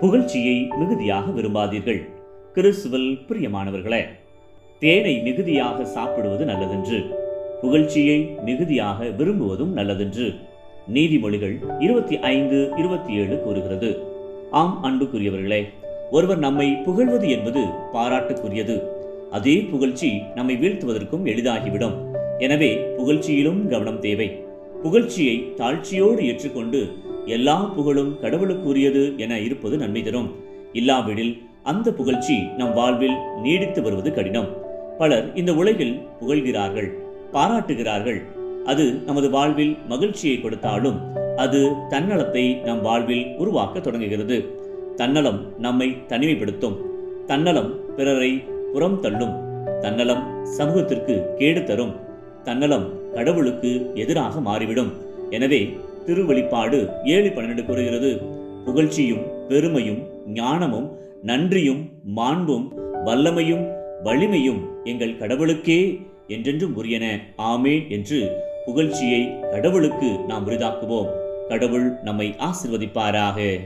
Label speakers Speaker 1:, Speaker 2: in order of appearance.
Speaker 1: புகழ்ச்சியை மிகுதியாக விரும்பாதீர்கள். கிறிஸ்துவில் பிரியமானவர்களே தேனை மிகுதியாக சாப்பிடுவது நல்லதென்று புகழ்ச்சியை மிகுதியாக விரும்புவதும் நல்லதென்று நீதிமொழிகள் இருபத்தி ஐந்து இருபத்தி ஏழு கூறுகிறது. ஆம் அன்புக்குரியவர்களே ஒருவர் நம்மை புகழ்வது என்பது பாராட்டுக்குரியது. அதே புகழ்ச்சி நம்மை வீழ்த்துவதற்கும் எளிதாகிவிடும். எனவே புகழ்ச்சியிலும் கவனம் தேவை. புகழ்ச்சியை தாழ்ச்சியோடு ஏற்றுக்கொண்டு எல்லா புகழும் கடவுளுக்குரியது என இருப்பது நன்மை தரும். இல்லாவிடில் அந்த புகழ்ச்சி நம் வாழ்வில் நீடித்து வருவது கடினம். பலர் இந்த உலகில் புகழ்கிறார்கள் பாராட்டுகிறார்கள். அது நமது வாழ்வில் மகிழ்ச்சியை கொடுத்தாலும் அது தன்னலத்தை நம் வாழ்வில் உருவாக்க தொடங்குகிறது. தன்னலம் நம்மை தனிமைப்படுத்தும். தன்னலம் பிறரை புறம் தள்ளும். தன்னலம் சமூகத்திற்கு கேடு தரும். தன்னலம் கடவுளுக்கு எதிராக மாறிவிடும். எனவே திருவெளிப்பாடு ஏழு பன்னெண்டு கூறுகிறது. புகழ்ச்சியும் பெருமையும் ஞானமும் நன்றியும் மாண்பும் வல்லமையும் வலிமையும் எங்கள் கடவுளுக்கே என்றென்றும் உரியன. ஆமே என்று புகழ்ச்சியை கடவுளுக்கு நாம் உரிதாக்குவோம். கடவுள் நம்மை ஆசிர்வதிப்பாராக.